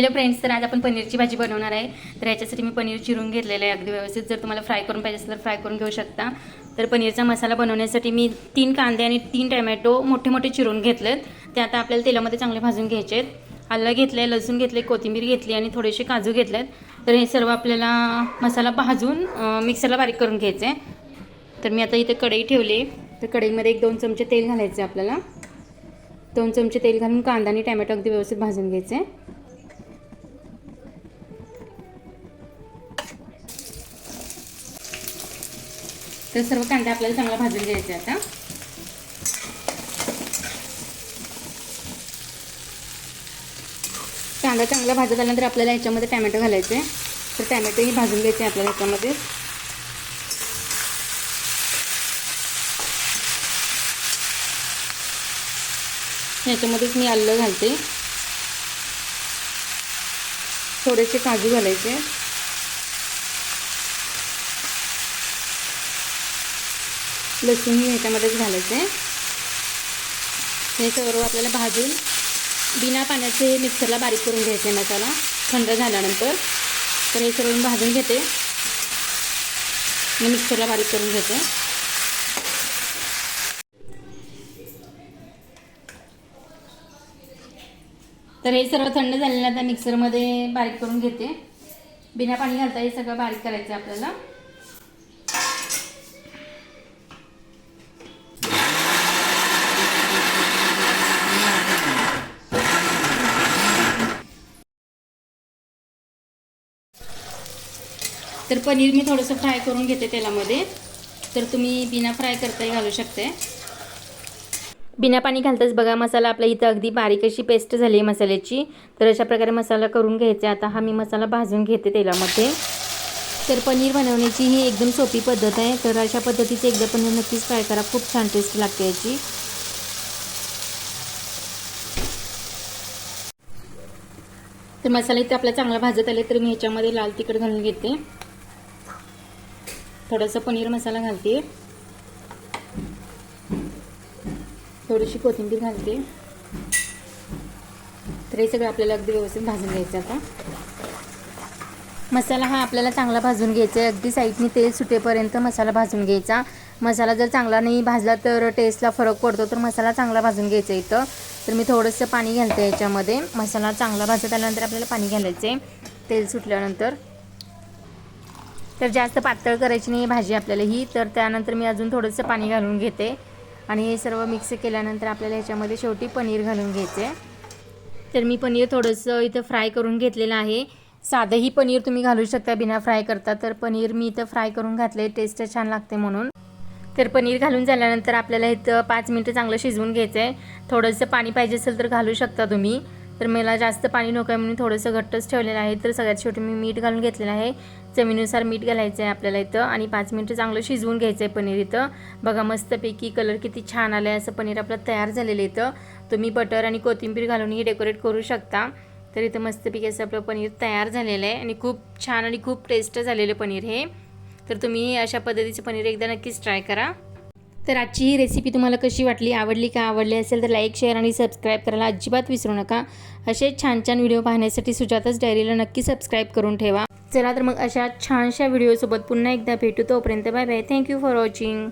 Hello friends तर आज आपण पनीरची भाजी बनवणार आहे. तर याच्यासाठी मी पनीर चिरून घेतलेलं आहे अगदी व्यवस्थित. जर तुम्हाला फ्राय करून पाहिजे असेल तर फ्राय करून घेऊ शकता. तर पनीरचा मसाला बनवण्यासाठी मी तीन कांदे आणि तीन टमॅटो मोठे मोठे चिरून घेतलेत. ते आता आपल्याला तेलामध्ये चांगले भाजून घ्यायचे आहेत. आलं घेतलं आहे लसूण घेतले कोथिंबीर घेतली आणि थोडेसे काजू घेतलेत. तर हे सर्व आपल्याला मसाला भाजून मिक्सरला बारीक करून घ्यायचं आहे तर मी आता इथे कढई ठेवली. तर कढईमध्ये एक दोन चमचे तेल घालायचं आहे आपल्याला. दोन चमचे तेल घालून कांदा आणि टॅमॅटो अगदी व्यवस्थित भाजून घ्यायचे. तर सर्व कांदा आपल्याला चांगला भाजून घ्यायचा आहे आता. कांदा चांगला भाजत आल्यानंतर आपल्याला ह्याच्यामध्ये टॅमॅटो घालायचे. तर टॅमॅटोही भाजून घ्यायचे आपल्याला ह्याच्यामध्ये ह्याच्यामध्येच मी आलं घालते. थोडेसे काजू घालायचे. लसूण ह्याच्यामध्येच आहे हे सर्व आपल्याला भाजून बिना पाण्याचे मिक्सरला बारीक करून घ्यायचे मसाला. थंड झाल्यानंतर तर हे सर्व मी भाजून घेते. मी मिक्सरला बारीक करून घेते. तर हे सर्व थंड झालेलं आता मिक्सरमध्ये बारीक करून घेते. बिना पाणी घालता हे सगळं बारीक करायचं आहे आपल्याला. तर पनीर मी थोडंसं फ्राय करून घेते तेलामध्ये. तर तुम्ही बिना फ्राय करताही घालू शकते बिना पाणी घालताच बघा मसाला आपल्या इथं अगदी बारीक अशी पेस्ट झाली आहे मसाल्याची. तर अशा प्रकारे मसाला करून घ्यायचा. आता हा मी मसाला भाजून घेते तेलामध्ये. तर पनीर बनवण्याची ही एकदम सोपी पद्धत आहे. तर अशा पद्धतीचे एकदा पनीर नक्कीच फ्राय करा. खूप छान टेस्ट लागते याची. तर मसाला इथे आपला चांगला भाजत आले तर मी ह्याच्यामध्ये लाल तिखट घालून घेते. थोडंसं पनीर मसाला घालते. थोडीशी कोथिंबीर घालते. तर हे सगळं आपल्याला अगदी व्यवस्थित भाजून घ्यायचं आता. मसाला हा आपल्याला चांगला भाजून घ्यायचा आहे. अगदी साईडनी तेल सुटेपर्यंत मसाला भाजून घ्यायचा. मसाला जर चांगला नाही भाजला तर टेस्टला फरक पडतो. तर मसाला चांगला भाजून घ्यायचा इथं. तर मी थोडंसं पाणी घालते याच्यामध्ये. मसाला चांगला भाजत आल्यानंतर आपल्याला पाणी घालायचं आहे तेल सुटल्यानंतर. तर जास्त पातळ करायची नाही भाजी आपल्याला ही. तर त्यानंतर मी अजून थोडंसं पाणी घालून घेते. आणि हे सर्व मिक्स केल्यानंतर आपल्याला ह्याच्यामध्ये शेवटी पनीर घालून घ्यायचे. तर मी पनीर थोडंसं इथं फ्राय करून घेतलेलं आहे. साधंही पनीर तुम्ही घालू शकता बिना फ्राय करता. तर पनीर मी इथं फ्राय करून घातले टेस्ट छान लागते म्हणून. तर पनीर घालून झाल्यानंतर आपल्याला इथं पाच मिनटं चांगलं शिजवून घ्यायचं आहे थोडंसं पाणी पाहिजे असेल तर घालू शकता तुम्ही. तर मला जास्त पाणी नको आहे म्हणून थोडंसं घट्टच ठेवलेलं आहे. तर सगळ्यात शेवटी मी मीठ घालून घेतलेलं आहे. चवीनुसार मीठ घालायचं आहे आपल्याला इथं आणि पाच मिनटं चांगलं शिजवून घ्यायचं आहे पनीर इथं. बघा मस्तपैकी कलर किती छान आलं आहे असं पनीर आपलं तयार झालेलं इथं. तुम्ही बटर आणि कोथिंबीर घालूनही डेकोरेट करू शकता. तर इथं मस्तपैकी असं आपलं पनीर तयार झालेलं आहे आणि खूप छान आणि खूप टेस्ट झालेलं पनीर हे. तर तुम्ही अशा पद्धतीचं पनीर एकदा नक्कीच ट्राय करा. तर आजची ही रेसिपी तुम्हाला कशी वाटली आवडली का आवडली असेल तर लाईक शेअर आणि सबस्क्राईब करायला अजिबात विसरू नका. असे छान छान व्हिडिओ पाहण्यासाठी सुजाताच डायरीला नक्की सबस्क्राईब करून ठेवा. चला तर मग अशा छानशा व्हिडिओसोबत पुन्हा एकदा भेटू. तोपर्यंत bye bye thank you for watching